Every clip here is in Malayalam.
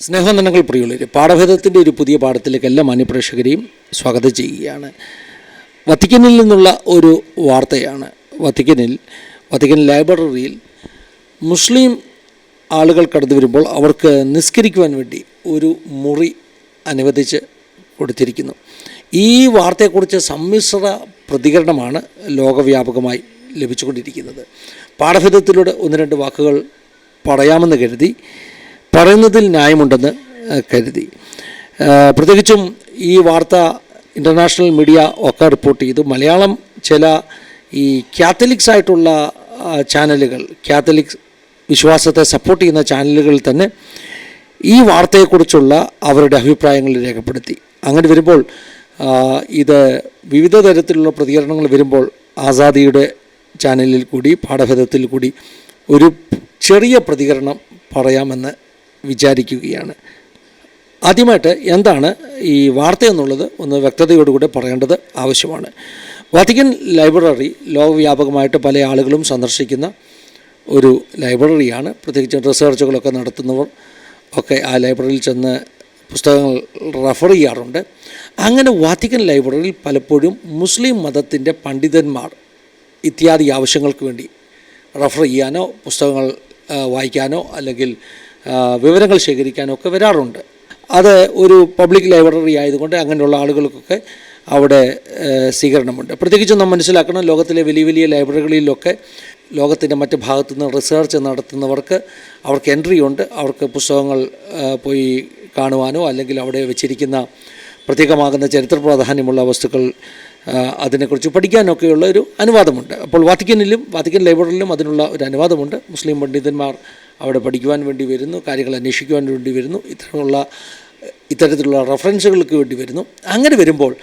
സ്നേഹവന്ദനങ്ങൾ പ്രിയുള്ളവർ പാഠഭേദത്തിന്റെ ഒരു പുതിയ പാഠത്തിലേക്ക് എല്ലാ മാന്യപ്രേക്ഷകരെയും സ്വാഗതം ചെയ്യുകയാണ്. വത്തിക്കനിൽ നിന്നുള്ള ഒരു വാർത്തയാണ്. വത്തിക്കനിൽ വത്തിക്കൻ ലൈബ്രറിയിൽ മുസ്ലിം ആളുകൾ കടന്നു വരുമ്പോൾ അവർക്ക് നിസ്കരിക്കുവാൻ വേണ്ടി ഒരു മുറി അനുവദിച്ച് കൊടുത്തിരിക്കുന്നു. ഈ വാർത്തയെക്കുറിച്ച് സമ്മിശ്ര പ്രതികരണമാണ് ലോകവ്യാപകമായി ലഭിച്ചുകൊണ്ടിരിക്കുന്നത്. പാഠഭേദത്തിലൂടെ ഒന്ന് രണ്ട് വാക്കുകൾ പറയാമെന്ന് കരുതി പറയുന്നതിൽ ന്യായമുണ്ടെന്ന് കരുതി. പ്രത്യേകിച്ചും ഈ വാർത്ത ഇന്റർനാഷണൽ മീഡിയ ഒക്കെ റിപ്പോർട്ട് ചെയ്തു. മലയാളം ചില ഈ കാത്തലിക്സ് ആയിട്ടുള്ള ചാനലുകൾ കാത്തലിക് വിശ്വാസത്തെ സപ്പോർട്ട് ചെയ്യുന്ന ചാനലുകളിൽ തന്നെ ഈ വാർത്തയെക്കുറിച്ചുള്ള അവരുടെ അഭിപ്രായങ്ങൾ രേഖപ്പെടുത്തി. അങ്ങനെ വരുമ്പോൾ ഇത് വിവിധ തരത്തിലുള്ള പ്രതികരണങ്ങൾ വരുമ്പോൾ ആസാദിയുടെ ചാനലിൽ കൂടി പാഠഭേദത്തിൽ കൂടി ഒരു ചെറിയ പ്രതികരണം പറയാമെന്ന് വിചാരിക്കുകയാണ്. ആദ്യമായിട്ട് എന്താണ് ഈ വാർത്ത എന്നുള്ളത് ഒന്ന് വ്യക്തതയോടുകൂടി പറയേണ്ടത് ആവശ്യമാണ്. വത്തിക്കൻ ലൈബ്രറി ലോകവ്യാപകമായിട്ട് പല ആളുകളും സന്ദർശിക്കുന്ന ഒരു ലൈബ്രറിയാണ്. പ്രത്യേകിച്ച് റിസർച്ചുകളൊക്കെ നടത്തുന്നവർ ഒക്കെ ആ ലൈബ്രറിയിൽ ചെന്ന് പുസ്തകങ്ങൾ റെഫർ ചെയ്യാറുണ്ട്. അങ്ങനെ വാത്തിക്കൻ ലൈബ്രറിയിൽ പലപ്പോഴും മുസ്ലിം മതത്തിന്റെ പണ്ഡിതന്മാർ ഇത്യാദി ആവശ്യങ്ങൾക്ക് വേണ്ടി റെഫർ ചെയ്യാനോ പുസ്തകങ്ങൾ വായിക്കാനോ അല്ലെങ്കിൽ വിവരങ്ങൾ ശേഖരിക്കാനൊക്കെ വരാറുണ്ട്. അത് ഒരു പബ്ലിക് ലൈബ്രറി ആയതുകൊണ്ട് അങ്ങനെയുള്ള ആളുകൾക്കൊക്കെ അവിടെ സ്വീകരണമുണ്ട്. പ്രത്യേകിച്ചും നാം മനസ്സിലാക്കണം ലോകത്തിലെ വലിയ വലിയ ലൈബ്രറികളിലൊക്കെ ലോകത്തിന്റെ മറ്റ് ഭാഗത്തു നിന്ന് റിസർച്ച് നടത്തുന്നവർക്ക് അവർക്ക് എൻട്രി ഉണ്ട്. അവർക്ക് പുസ്തകങ്ങൾ പോയി കാണുവാനോ അല്ലെങ്കിൽ അവിടെ വെച്ചിരിക്കുന്ന പ്രത്യേകമാകുന്ന ചരിത്ര പ്രാധാന്യമുള്ള വസ്തുക്കൾ അതിനെക്കുറിച്ച് പഠിക്കാനൊക്കെയുള്ള ഒരു അനുവാദമുണ്ട്. അപ്പോൾ വാത്തിക്കനിലും വാത്തിക്കൻ ലൈബ്രറിയിലും അതിനുള്ള ഒരു അനുവാദമുണ്ട്. മുസ്ലിം പണ്ഡിതന്മാർ അവിടെ പഠിക്കുവാൻ വേണ്ടി വരുന്നു കാര്യങ്ങൾ അന്വേഷിക്കുവാൻ വേണ്ടി വരുന്നു ഇത്തരമുള്ള ഇത്തരത്തിലുള്ള റെഫറൻസുകൾക്ക് വേണ്ടി വരുന്നു. അങ്ങനെ വരുമ്പോൾ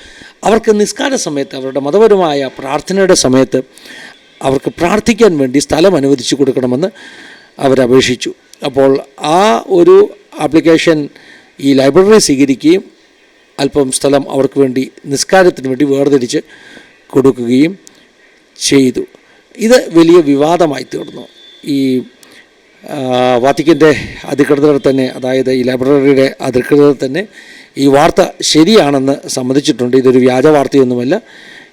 അവർക്ക് നിസ്കാര സമയത്ത് അവരുടെ മതപരമായ പ്രാർത്ഥനയുടെ സമയത്ത് അവർക്ക് പ്രാർത്ഥിക്കാൻ വേണ്ടി സ്ഥലം അനുവദിച്ചു കൊടുക്കണമെന്ന് അവരപേക്ഷിച്ചു. അപ്പോൾ ആ ഒരു ആപ്ലിക്കേഷൻ ഈ ലൈബ്രറി സ്വീകരിക്കുകയും അല്പം സ്ഥലം അവർക്ക് വേണ്ടി നിസ്കാരത്തിന് വേണ്ടി വേർതിരിച്ച് കൊടുക്കുകയും ചെയ്തു. ഇത് വലിയ വിവാദമായി തീർന്നു. ഈ വാത്തിക്കന്റെ അധികൃതർ തന്നെ അതായത് ഈ ലൈബ്രറിയുടെ അധികൃതർ തന്നെ ഈ വാർത്ത ശരിയാണെന്ന് സമ്മതിച്ചിട്ടുണ്ട്. ഇതൊരു വ്യാജ വാർത്തയൊന്നുമല്ല.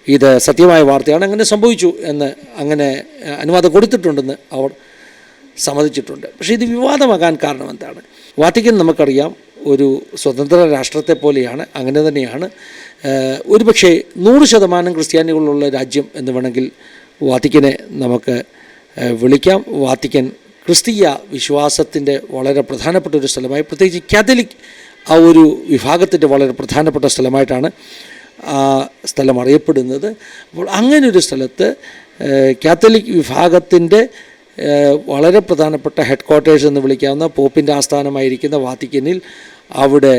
ഇത് സത്യമായ വാർത്തയാണ്. അങ്ങനെ സംഭവിച്ചു എന്ന് അങ്ങനെ അനുവാദം കൊടുത്തിട്ടുണ്ടെന്ന് അവർ സമ്മതിച്ചിട്ടുണ്ട്. പക്ഷേ ഇത് വിവാദമാകാൻ കാരണം എന്താണ് വാത്തിക്കൻ നമുക്കറിയാം ഒരു സ്വതന്ത്ര രാഷ്ട്രത്തെ പോലെയാണ് അങ്ങനെ തന്നെയാണ്. ഒരുപക്ഷെ നൂറ് ശതമാനം ക്രിസ്ത്യാനികളുള്ള രാജ്യം എന്ന് വേണമെങ്കിൽ വാത്തിക്കനെ നമുക്ക് വിളിക്കാം. വാത്തിക്കൻ ക്രിസ്തീയ വിശ്വാസത്തിന്റെ വളരെ പ്രധാനപ്പെട്ട ഒരു സ്ഥലമായി പ്രത്യേകിച്ച് കാത്തലിക് ആ ഒരു വിഭാഗത്തിന്റെ വളരെ പ്രധാനപ്പെട്ട സ്ഥലമായിട്ടാണ് ആ സ്ഥലം അറിയപ്പെടുന്നത്. അപ്പോൾ അങ്ങനെ ഒരു സ്ഥലത്ത് കാത്തലിക് വിഭാഗത്തിന്റെ വളരെ പ്രധാനപ്പെട്ട ഹെഡ് ക്വാർട്ടേഴ്സ് എന്ന് വിളിക്കാവുന്ന പോപ്പിന്റെ ആസ്ഥാനമായിരിക്കുന്ന വാത്തിക്കനിൽ അവിടെ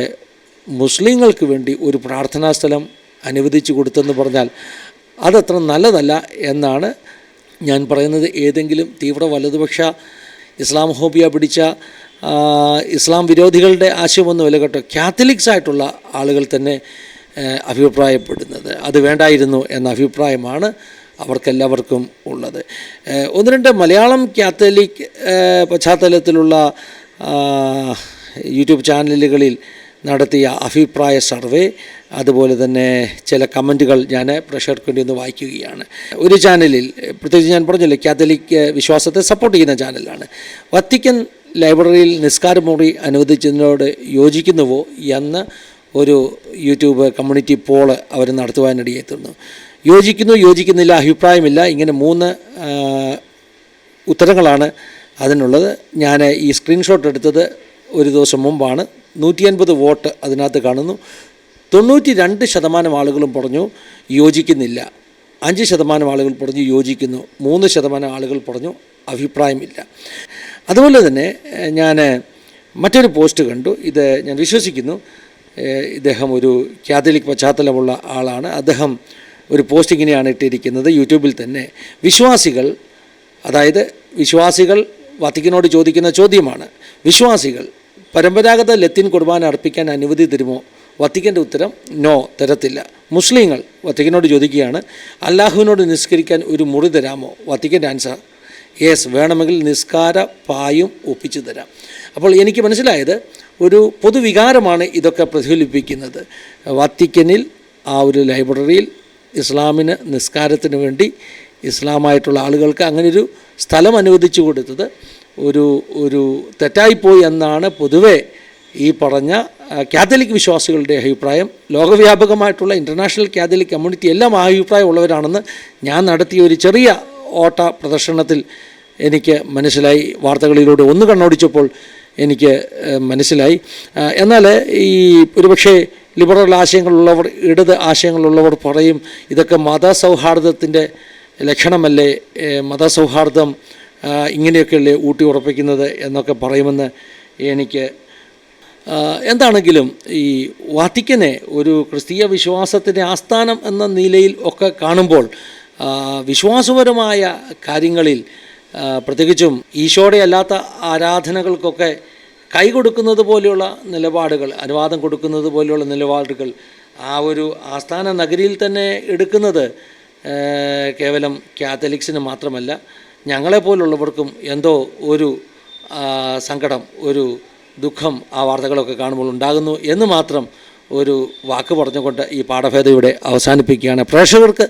മുസ്ലിങ്ങൾക്ക് വേണ്ടി ഒരു പ്രാർത്ഥനാ സ്ഥലം അനുവദിച്ചു കൊടുത്തെന്ന് പറഞ്ഞാൽ അതത്ര നല്ലതല്ല എന്നാണ് ഞാൻ പറയുന്നത്. ഏതെങ്കിലും തീവ്ര വലതുപക്ഷ ഇസ്ലാം ഹോബിയ പിടിച്ച ഇസ്ലാം വിരോധികളുടെ ആശയമൊന്നുമല്ല കേട്ടോ കാത്തലിക്സ് ആയിട്ടുള്ള ആളുകൾ തന്നെ അഭിപ്രായപ്പെടുന്നത്. അത് വേണ്ടായിരുന്നു എന്ന അഭിപ്രായമാണ് അവർക്കെല്ലാവർക്കും ഉള്ളത്. ഒന്ന് രണ്ട് മലയാളം കാത്തലിക് പശ്ചാത്തലത്തിലുള്ള യൂട്യൂബ് ചാനലുകളിൽ നടത്തിയ അഭിപ്രായ സർവേ അതുപോലെ തന്നെ ചില കമന്റുകൾ ഞാൻ പ്രഷർക്ക് വേണ്ടി ഒന്ന് വായിക്കുകയാണ്. ഒരു ചാനലിൽ പ്രത്യേകിച്ച് ഞാൻ പറഞ്ഞല്ലോ കാത്തലിക് വിശ്വാസത്തെ സപ്പോർട്ട് ചെയ്യുന്ന ചാനലാണ്. വത്തിക്കൻ ലൈബ്രറിയിൽ നിസ്കാരമുറി അനുവദിച്ചതിനോട് യോജിക്കുന്നുവോ എന്ന് ഒരു യൂട്യൂബ് കമ്മ്യൂണിറ്റി പോൾ അവർ നടത്തുവാനിടയെത്തുന്നു യോജിക്കുന്നു യോജിക്കുന്നില്ല അഭിപ്രായമില്ല. ഇങ്ങനെ മൂന്ന് ഉത്തരങ്ങളാണ് അതിനുള്ളത്. ഞാൻ ഈ സ്ക്രീൻഷോട്ട് എടുത്തത് ഒരു ദിവസം മുമ്പാണ്. നൂറ്റി അൻപത് വോട്ട് അതിനകത്ത് കാണുന്നു. തൊണ്ണൂറ്റി രണ്ട് ശതമാനം ആളുകളും പറഞ്ഞു യോജിക്കുന്നില്ല. അഞ്ച് ശതമാനം ആളുകൾ പറഞ്ഞു യോജിക്കുന്നു. മൂന്ന് ശതമാനം ആളുകൾ പറഞ്ഞു അഭിപ്രായമില്ല. അതുപോലെ തന്നെ ഞാൻ മറ്റൊരു പോസ്റ്റ് കണ്ടു. ഇത് ഞാൻ വിശ്വസിക്കുന്നു. ഇദ്ദേഹം ഒരു കാത്തലിക് പശ്ചാത്തലമുള്ള ആളാണ്. അദ്ദേഹം ഒരു പോസ്റ്റ് ഇങ്ങനെയാണ് ഇട്ടിരിക്കുന്നത്. യൂട്യൂബിൽ തന്നെ വിശ്വാസികൾ അതായത് വിശ്വാസികൾ വത്തിക്കിനോട് ചോദിക്കുന്ന ചോദ്യമാണ്. വിശ്വാസികൾ പരമ്പരാഗത ലത്തിൻ കുർബാന അർപ്പിക്കാൻ അനുമതി തരുമോ? വത്തിക്കന്റെ ഉത്തരം നോ തരത്തില്ല. മുസ്ലിങ്ങൾ വത്തിക്കനോട് ചോദിക്കുകയാണ് അല്ലാഹുവിനോട് നിസ്കരിക്കാൻ ഒരു മുറി തരാമോ? വത്തിക്കന്റെ ആൻസർ യെസ് വേണമെങ്കിൽ നിസ്കാര പായും ഒപ്പിച്ചു തരാം. അപ്പോൾ എനിക്ക് മനസ്സിലായത് ഒരു പൊതുവികാരമാണ് ഇതൊക്കെ പ്രതിഫലിപ്പിക്കുന്നത്. വത്തിക്കനിൽ ആ ഒരു ലൈബ്രറിയിൽ ഇസ്ലാമിന് നിസ്കാരത്തിന് വേണ്ടി ഇസ്ലാമായിട്ടുള്ള ആളുകൾക്ക് അങ്ങനെ ഒരു സ്ഥലം അനുവദിച്ചു കൊടുത്തത് ഒരു ഒരു തെറ്റായിപ്പോയി എന്നാണ് പൊതുവെ ഈ പറഞ്ഞ കാത്തലിക് വിശ്വാസികളുടെ അഭിപ്രായം. ലോകവ്യാപകമായിട്ടുള്ള ഇന്റർനാഷണൽ കാത്തലിക് കമ്മ്യൂണിറ്റി എല്ലാം ആ അഭിപ്രായം ഉള്ളവരാണെന്ന് ഞാൻ നടത്തിയ ഒരു ചെറിയ ഓട്ട പ്രദർശനത്തിൽ എനിക്ക് മനസ്സിലായി. വാർത്തകളിലൂടെ ഒന്ന് കണ്ണോടിച്ചപ്പോൾ എനിക്ക് മനസ്സിലായി. എന്നാൽ ഈ ഒരുപക്ഷെ ലിബറൽ ആശയങ്ങളുള്ളവർ ഇടത് ആശയങ്ങളുള്ളവർ പറയും ഇതൊക്കെ മതസൗഹാർദ്ദത്തിന്റെ ലക്ഷണമല്ലേ? മതസൗഹാർദ്ദം ഇങ്ങനെയൊക്കെയല്ലേ ഊട്ടി ഉറപ്പിക്കുന്നത് എന്നൊക്കെ പറയുമെന്ന് എനിക്ക് എന്താണെങ്കിലും ഈ വാത്തിക്കനെ ഒരു ക്രിസ്തീയ വിശ്വാസത്തിന്റെ ആസ്ഥാനം എന്ന നിലയിൽ ഒക്കെ കാണുമ്പോൾ വിശ്വാസപരമായ കാര്യങ്ങളിൽ പ്രത്യേകിച്ചും ഈശോയുടെ അല്ലാത്ത ആരാധനകൾക്കൊക്കെ കൈ കൊടുക്കുന്നത് പോലെയുള്ള നിലപാടുകൾ അനുവാദം കൊടുക്കുന്നത് പോലെയുള്ള നിലപാടുകൾ ആ ഒരു ആസ്ഥാന നഗരിയിൽ തന്നെ എടുക്കുന്നത് കേവലം കാത്തലിക്സിന് മാത്രമല്ല ഞങ്ങളെപ്പോലുള്ളവർക്കും എന്തോ ഒരു സങ്കടം ഒരു ദുഃഖം ആ വാർത്തകളൊക്കെ കാണുമ്പോൾ ഉണ്ടാകുന്നു എന്ന് മാത്രം ഒരു വാക്ക് പറഞ്ഞുകൊണ്ട് ഈ പാഠഭേദം ഇവിടെ അവസാനിപ്പിക്കുകയാണ്. പ്രേക്ഷകർക്ക്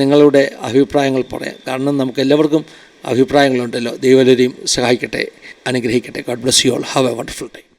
നിങ്ങളുടെ അഭിപ്രായങ്ങൾ പറയാം. കാരണം നമുക്ക് എല്ലാവർക്കും അഭിപ്രായങ്ങളുണ്ടല്ലോ. ദൈവലരെയും സഹായിക്കട്ടെ അനുഗ്രഹിക്കട്ടെ. God bless you all have a wonderful time